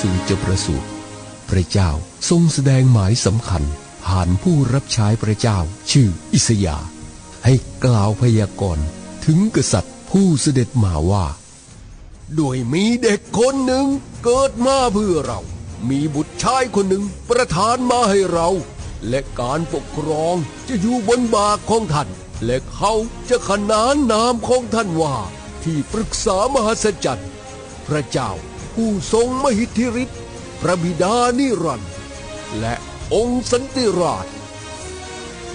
ซูจะประสูติพระเจ้าทรงแสดงหมายสำคัญผ่านผู้รับใช้พระเจ้าชื่ออิสยา ให้กล่าวพยากรณ์ถึงกษัตริย์ผู้เสด็จมาว่า ด้วยมีเด็กคนหนึ่งเกิดมาเพื่อเรา มีบุตรชายคนหนึ่งประทานมาให้เรา และการปกครองจะอยู่บนบาของท่าน และเขาจะขนานนามของท่านว่า ที่ปรึกษามหัศจรรย์ พระเจ้า ผู้ทรงมหิทธิฤทธิ์พระบิดานิรันดร์และองค์สันติราช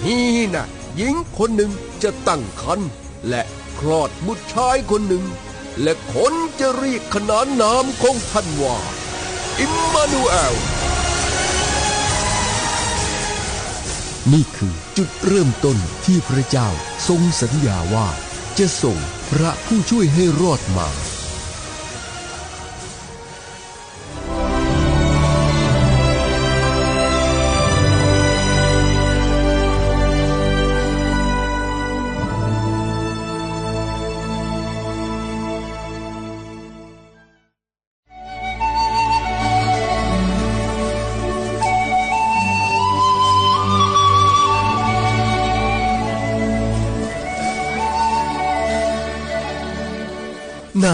นี่นะหญิงคนหนึ่งจะตั้งครรภ์และคลอดบุตรชายคนหนึ่ง และคนจะเรียกขนานนามของท่านว่า อิมมานูเอล นี่คือจุดเริ่มต้นที่พระเจ้าทรงสัญญาว่าจะส่งพระผู้ช่วยให้รอดมา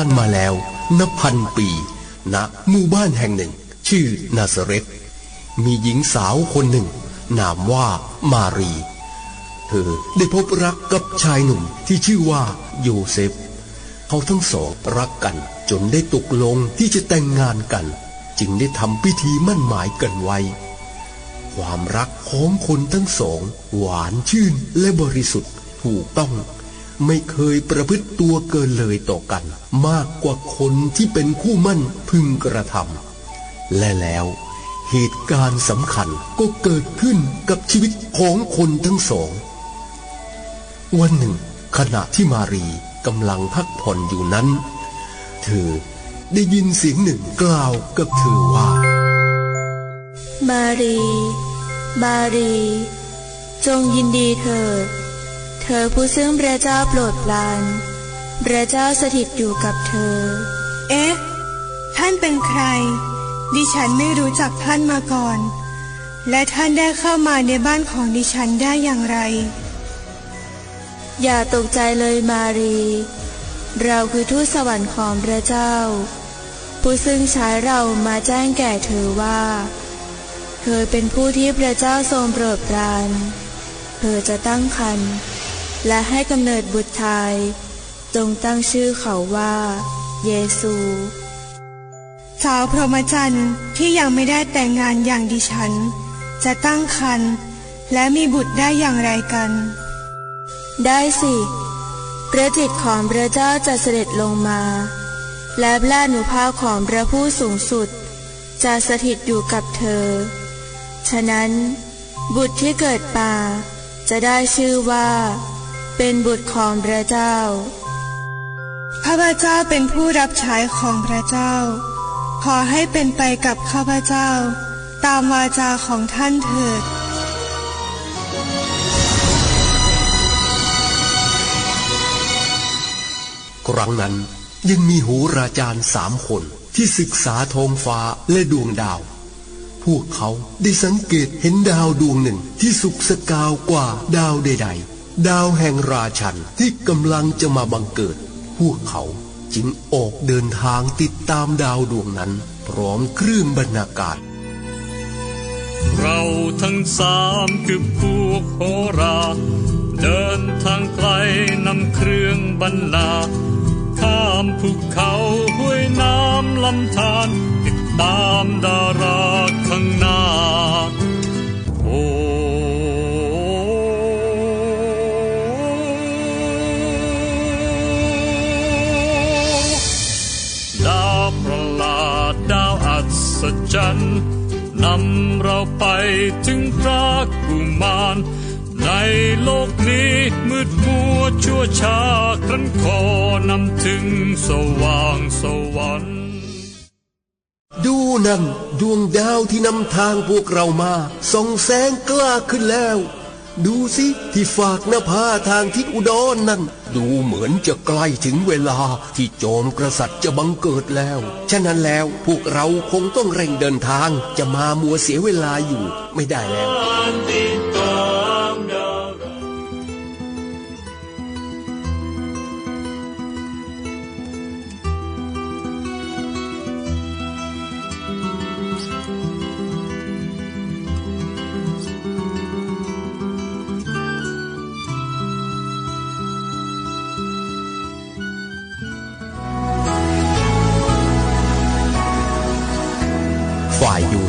านมาแล้วนับพันปีณหมู่บ้านแห่งหนึ่ง ชื่อนาซาเรตมีหญิงสาวคนหนึ่ง นามว่ามารี เธอได้พบรักกับชายหนุ่มที่ชื่อว่าโยเซฟ เขาทั้งสองรักกันจนได้ตกลงที่จะแต่งงานกัน จึงได้ทำพิธีมั่นหมายกันไว้ ความรักของคนทั้งสอง หวานชื่นและบริสุทธิ์ถูกต้อง ไม่เคยประพฤติตัวเกินเลยต่อกัน มากกว่าคนที่เป็นคู่มั่นพึงกระทำและแล้วเหตุการณ์สำคัญก็เกิดขึ้นกับชีวิตของคนทั้งสอง วันหนึ่ง ขณะที่มารีกำลังพักผ่อนอยู่นั้น เธอได้ยินเสียงหนึ่งกล่าวกับเธอว่า มารี มารี จงยินดีเถิด ธอผู้ซึ่งพระเจ้าโปรดปราน พระเจ้าสถิตอยู่กับเธอ เอ๊ะ ท่านเป็นใคร ดิฉันไม่รู้จักท่านมาก่อน และท่านได้เข้ามาในบ้านของดิฉันได้อย่างไร อย่าตกใจเลยมารี เราคือทูตสวรรค์ของพระเจ้า ผู้ซึ่งใช้เรามาแจ้งแก่เธอว่า เธอเป็นผู้ที่พระเจ้าทรงโปรดปรานเธอจะตั้งครรภ์ และให้กำเนิดบุตรชาย จงตั้งชื่อเขาว่า เยซู สาวพรหมจรรย์ที่ยังไม่ได้แต่งงานอย่างดิฉัน จะตั้งครรภ์และมีบุตรได้อย่างไรกัน ได้สิพระจิตของพระเจ้าจะเสด็จลงมา และพระนุภาพของพระผู้สูงสุด จะสถิตอยู่กับเธอ ฉะนั้น บุตรที่เกิดมาจะได้ชื่อว่า เป็นบุตรของพระเจ้า ข้าพเจ้าเป็นผู้รับใช้ของพระเจ้า ขอให้เป็นไปกับข้าพเจ้า ตามวาจาของท่านเถิดครั้งนั้นยังมีโหราจารย์สามคนที่ศึกษาท้องฟ้าและดวงดาว พวกเขาได้สังเกตเห็นดาวดวงหนึ่งที่สุกสกาวกว่าดาวใด ๆ ดาวแห่งราชันที่กำลังจะมาบังเกิด พวกเขาจึงออกเดินทางติดตามดาวดวงนั้น พร้อมเครื่องบรรณาการเราทั้งสามคือพวกโหรา เดินทางไกลนำเครื่องบรรณา ข้ามภูเขาห้วยน้ำลำธารติดตามดาราข้างหน้าโอ ศจรรย์นำเราไปถึงพระกุมารในโลกนี้มืดมัวชั่วช้าครั้นขอนำถึงสว่างสวรรค์ดูนั่นดวงดาวที่นำทางพวกเรามาส่องแสงกล้าขึ้นแล้ว ดูสิที่ฝากหน้าผาทางทิศอุดรนั่น ดูเหมือนจะใกล้ถึงเวลาที่โจรกษัตริย์จะบังเกิดแล้ว ฉะนั้นแล้วพวกเราคงต้องเร่งเดินทางจะมามัวเสียเวลาอยู่ไม่ได้แล้ว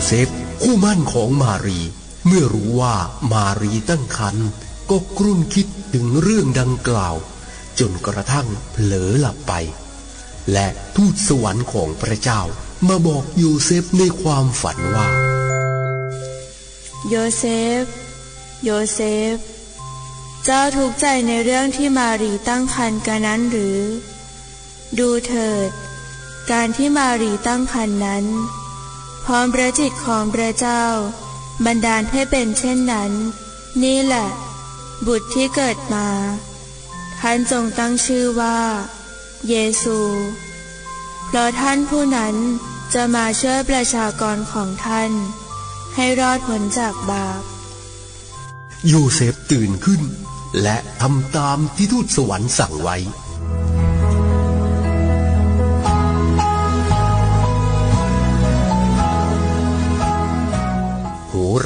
เซฟ คู่มั่นของมารี เมื่อรู้ว่ามารีตั้งครรภ์ก็กรุ่นคิดถึงเรื่องดังกล่าว จนกระทั่งเผลอหลับไป และทูตสวรรค์ของพระเจ้ามาบอกโยเซฟในความฝันว่า โยเซฟ โยเซฟ เจ้าทุกข์ใจในเรื่องที่มารีตั้งครรภ์กันนั้นหรือ ดูเถิด การที่มารีตั้งครรภ์นั้น พร้อมพระจิตของพระเจ้า บันดาลให้เป็นเช่นนั้น นี่แหละ บุตรที่เกิดมา ท่านจงตั้งชื่อว่า เยซู เพราะท่านผู้นั้นจะมาช่วยประชากรของท่าน ให้รอดพ้นจากบาป โยเซฟตื่นขึ้น และทำตามที่ทูตสวรรค์สั่งไว้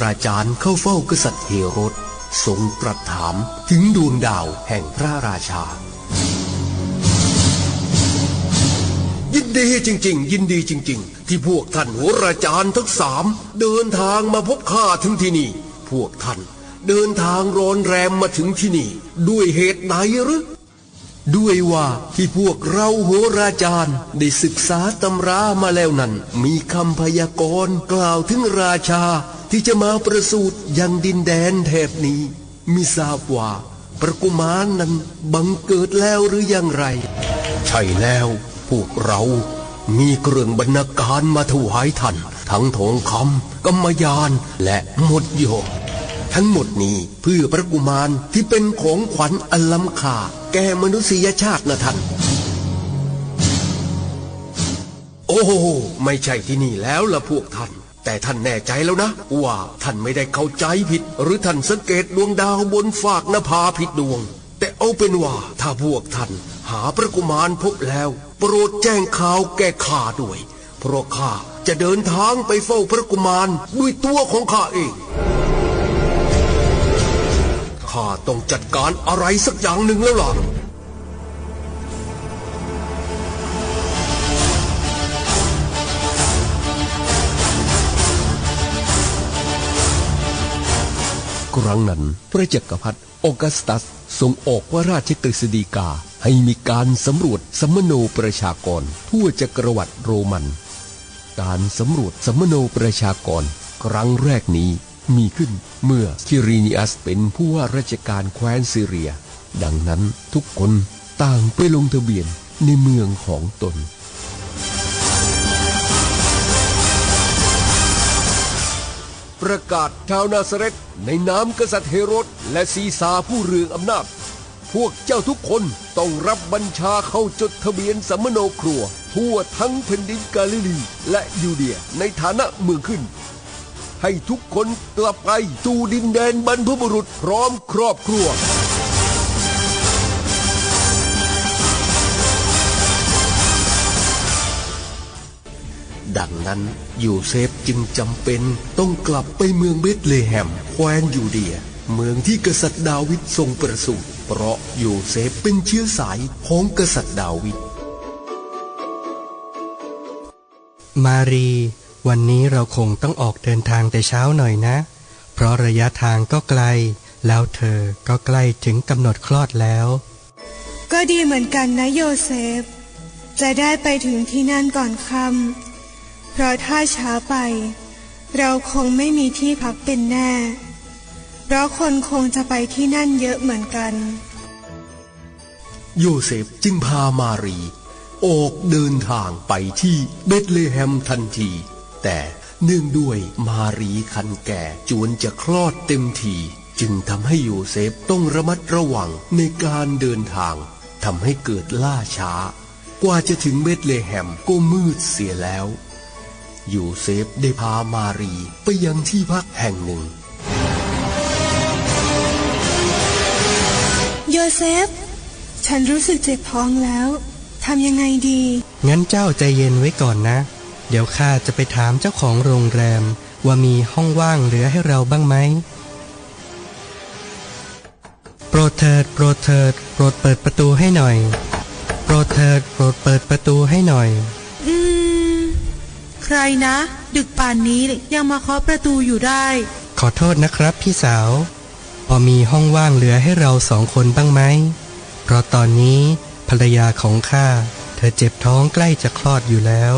ราจารย์เข้าเฝ้ากษัตริย์เฮโรดทรงตรัสถามถึงดวงดาวแห่งพระราชา ยินดีจริง ๆ ยินดีจริง ๆ ที่พวกท่านโหราจารย์ทั้งสามเดินทางมาพบข้าถึงที่นี่ พวกท่านเดินทางร้อนแรมมาถึงที่นี่ ด้วยเหตุไหนหรือด้วยว่าที่พวกเราโหราจารย์ได้ศึกษาตำรามาแล้วนั้น มีคำพยากรณ์กล่าวถึงราชา ที่จะมาประสูติยังดินแดนแถบนี้ มิทราบว่าประกุมารนั้นบังเกิดแล้วหรืออยังไร ใช่แล้วพวกเรามีเครื่องบรรณาการมาถวายท่าน ทั้งทองคำกำมยานและหมดโยทั้งหมดนี้เพื่อพระกุมารที่เป็นของขวัญอันล้ำค่าแก่มนุษยชาตินะท่านโอ้ไม่ใช่ที่นี่แล้วละพวกท่าน แต่ท่านแน่ใจแล้วนะ ว่าท่านไม่ได้เข้าใจผิด หรือท่านสังเกตดวงดาวบนฝากนภาผิดดวง แต่เอาเป็นว่าถ้าพวกท่านหาพระกุมารพบแล้ว โปรดแจ้งข่าวแก่ข้าด้วย เพราะข้าจะเดินทางไปเฝ้าพระกุมารด้วยตัวของข้าเองข้าต้องจัดการอะไรสักอย่างหนึ่งแล้วล่ะ ครั้งนั้น พระจักรพรรดิออกัสตัสทรงออกพระราชกฤษฎีกาให้มีการสำรวจสมโนประชากร ทั่วจักรวรรดิโรมัน การสำรวจสมโนประชากร ครั้งแรกนี้มีขึ้นเมื่อคิรินิอัสเป็นผู้ว่าราชการแคว้นซีเรีย ดังนั้นทุกคนต่างไปลงทะเบียนในเมืองของตน ประกาศชาวนาซาเรตในนามกษัตริย์เฮโรดและซีซาผู้เรืองอำนาจ พวกเจ้าทุกคนต้องรับบัญชาเข้าจดทะเบียนสัมโนครัว ทั่วทั้งแผ่นดินกาลิลีและยูเดียในฐานะเมืองขึ้น ให้ทุกคนกลับไปสู่ดินแดนบรรพบุรุษพร้อมครอบครัว ดังนั้นยูเซฟจึงจำเป็นต้องกลับไปเมืองเบธเลแฮมแคว้นยูเดีย เมืองที่กษัตริย์ดาวิดทรงประสูติเพราะยูเซฟเป็นเชื้อสายของกษัตริย์ดาวิดมารี วันนี้เราคงต้องออกเดินทางแต่เช้าหน่อยนะ เพราะระยะทางก็ไกล แล้วเธอก็ใกล้ถึงกำหนดคลอดแล้ว ก็ดีเหมือนกันนะโยเซฟ จะได้ไปถึงที่นั่นก่อนค่ำ เพราะถ้าช้าไป เราคงไม่มีที่พักเป็นแน่ เพราะคนคงจะไปที่นั่นเยอะเหมือนกัน โยเซฟจึงพามารี ออกเดินทางไปที่เบธเลแฮมทันที แต่เนื่องด้วยมารีคันแก่จวนจะคลอดเต็มทีจึงทำให้โยเซฟต้องระมัดระวังในการเดินทางทำให้เกิดล่าช้า กว่าจะถึงเบธเลแฮมก็มืดเสียแล้ว ยเซฟได้พามารีไปยังที่พักแห่งหนึ่ง โยเซฟ ฉันรู้สึกเจ็บท้องแล้วทำยังไงดี งั้นเจ้าใจเย็นไว้ก่อนนะ เดี๋ยวข้าจะไปถามเจ้าของโรงแรม ว่ามีห้องว่างเหลือให้เราบ้างไหม โปรดเถิด โปรดเถิด โปรดเปิดประตูให้หน่อย โปรดเถิด โปรดเปิดประตูให้หน่อยอืม ใครนะ ดึกป่านนี้ยังมาเคาะประตูอยู่ได้ ขอโทษนะครับพี่สาว พอมีห้องว่างเหลือให้เราสองคนบ้างไหม เพราะตอนนี้ภรรยาของข้า เธอเจ็บท้องใกล้จะคลอดอยู่แล้ว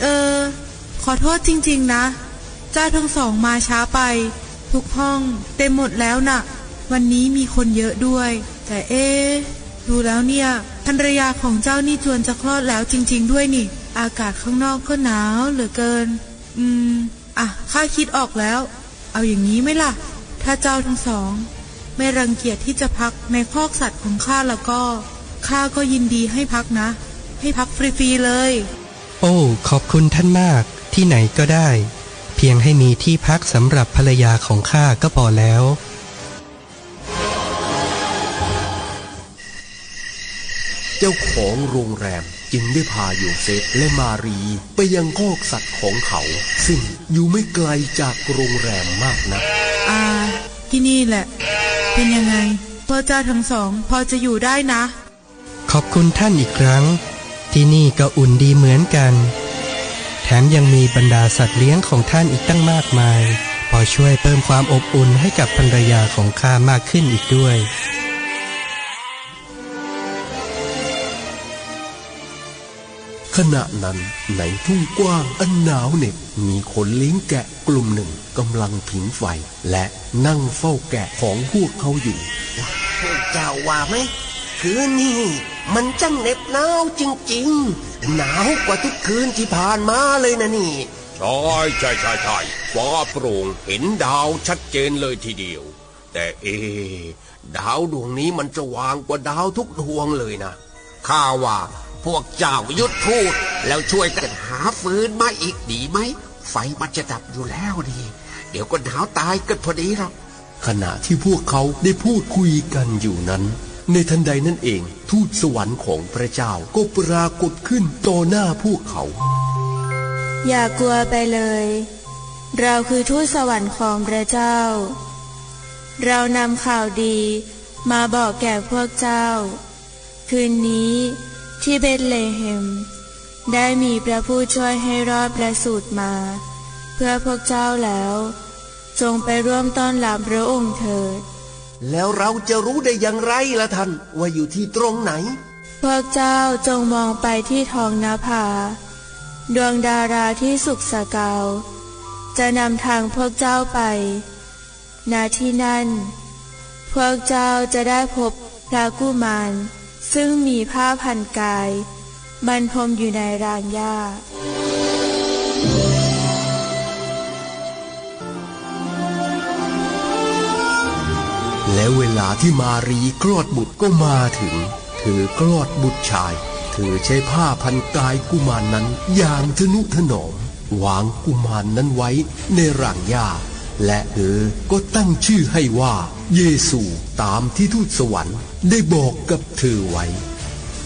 เออ ขอโทษจริงๆนะ เจ้าทั้งสองมาช้าไป ทุกห้องเต็มหมดแล้วน่ะ วันนี้มีคนเยอะด้วย แต่เอ๊ะดูแล้วเนี่ยภรรยาของเจ้านี่จวนจะคลอดแล้วจริง ๆ ด้วยนี่ อากาศข้างนอกก็หนาวเหลือเกิน อืม อะ ข้าคิดออกแล้ว เอาอย่างนี้ไหมล่ะ ถ้าเจ้าทั้งสอง ไม่รังเกียจที่จะพักในคอกสัตว์ของข้าแล้วก็ ข้าก็ยินดีให้พักนะ ให้พักฟรีๆเลย โอ้ ขอบคุณท่านมากที่ไหนก็ได้ เพียงให้มีที่พักสำหรับภรรยาของข้าก็พอแล้วเจ้าของโรงแรม จึงได้พาโยเซฟและมารีไปยังคอกสัตว์ของเขา ซึ่งอยู่ไม่ไกลจากโรงแรมมากนักอ่าที่นี่แหละ เป็นยังไงพ่อเจ้าทั้งสอง พอจะอยู่ได้นะ ขอบคุณท่านอีกครั้ง ที่นี่ก็อุ่นดีเหมือนกัน แถมยังมีบรรดาสัตว์เลี้ยงของท่านอีกตั้งมากมาย พอช่วยเพิ่มความอบอุ่นให้กับภรรยาของข้ามากขึ้นอีกด้วย ขณะนั้นในทุ่งกว้างอันหนาวเหน็บมีคนเลี้ยงแกะกลุ่มหนึ่งกำลังผิงไฟ และนั่งเฝ้าแกะของพวกเขาอยู่พวกเจ้าว่าไหมคืนนี้มันจังเหน็บหนาวจริงๆ หนาวกว่าทุกคืนที่ผ่านมาเลยนะนี่ใช่ใช่ใช่ใช่ฟ้าโปร่งเห็นดาวชัดเจนเลยทีเดียว แต่เอะดาวดวงนี้มันจะวางกว่าดาวทุกดวงเลยนะข้าว่า พวกเจ้าหยุดพูด แล้วช่วยกันหาฟืนมาอีกดีไหม ไฟมันจะดับอยู่แล้วดีเดี๋ยวก็หนาวตายกันพอดีหรอกขณะที่พวกเขาได้พูดคุยกันอยู่นั้น ในทันใดนั่นเอง ทูตสวรรค์ของพระเจ้าก็ปรากฏขึ้นต่อหน้าพวกเขา อย่ากลัวไปเลย เราคือทูตสวรรค์ของพระเจ้า เรานำข่าวดีมาบอกแก่พวกเจ้า คืนนี้ ที่เบธเลเฮม ได้มีพระผู้ช่วยให้รอดประสูติมา เพื่อพวกเจ้าแล้ว จงไปร่วมต้อนรับพระองค์เถิด แล้วเราจะรู้ได้อย่างไรล่ะท่านว่าอยู่ที่ตรงไหน พวกเจ้าจงมองไปที่ท้องนภาดวงดาราที่สุกสกาว จะนำทางพวกเจ้าไปณที่นั่น พวกเจ้าจะได้พบพระกุมาร ซึ่งมีผ้าพันกายบรรมอยู่ในรางหญ้า และเวลาที่มารีคลอดบุตรก็มาถึง เธอคลอดบุตรชาย เธอใช้ผ้าพันกายกุมารนนั้นอย่างทนุถนอมวางกุมารนนั้นไว้ในรางหญ้า และเธอก็ตั้งชื่อให้ว่า เยซูตามที่ทูตสวรรค์ได้บอกกับเธอไว้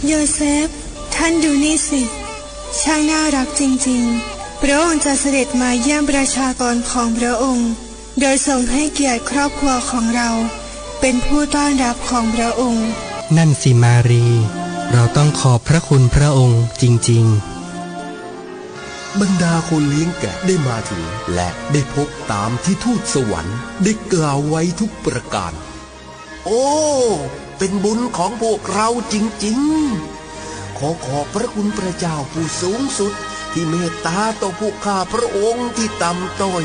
โยเซฟ ท่านดูนี่สิ ช่างน่ารักจริงๆ พระองค์จะเสด็จมาเยี่ยมประชากรของพระองค์ โดยทรงให้เกียรติครอบครัวของเรา เป็นผู้ต้อนรับของพระองค์ นั่นสิมารี เราต้องขอบพระคุณพระองค์จริง ๆ บรรดาคนเลี้ยงแกะได้มาถึง และได้พบตามที่ทูตสวรรค์ได้กล่าวไว้ทุกประการ โอ้ เป็นบุญของพวกเราจริงๆ ขอขอบพระคุณพระเจ้าผู้สูงสุดที่เมตตาต่อพวกข้าพระองค์ที่ต่ำต้อย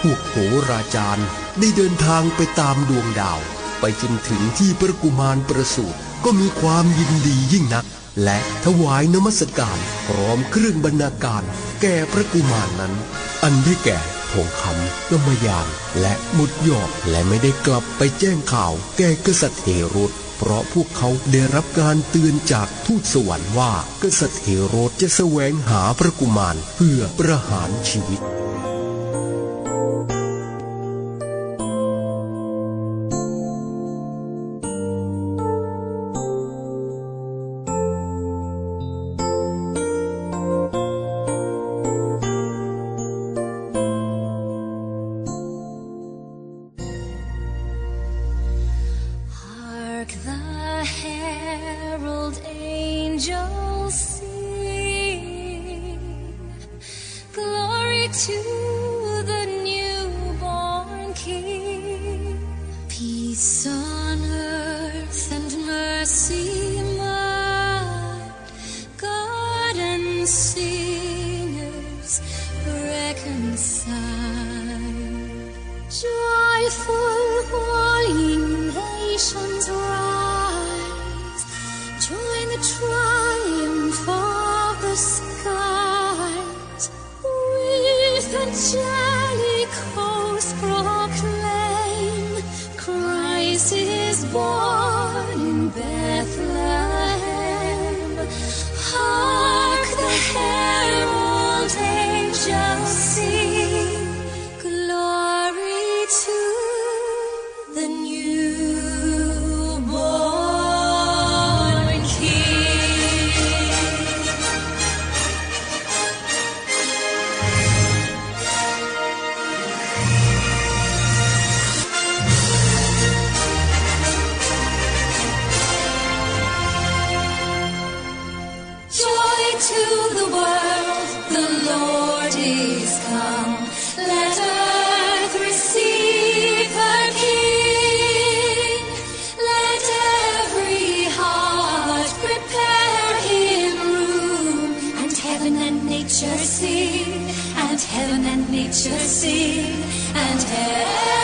พวกโหราจารย์ได้เดินทางไปตามดวงดาว ไปจนถึงที่พระกุมารประสูติก็มีความยินดียิ่งนัก และถวายนมัสการพร้อมเครื่องบรรณาการ แก่พระกุมารนั้น อันได้แก่ทองคำกำมยาน และหมุดหยอดและไม่ได้กลับไปแจ้งข่าว แก่กษัตริย์เฮโรดเพราะพวกเขาได้รับการเตือนจากทูตสวรรค์ว่ากษัตริย์เฮโรดจะแสวงหาพระกุมารเพื่อประหารชีวิต see Should see and hear.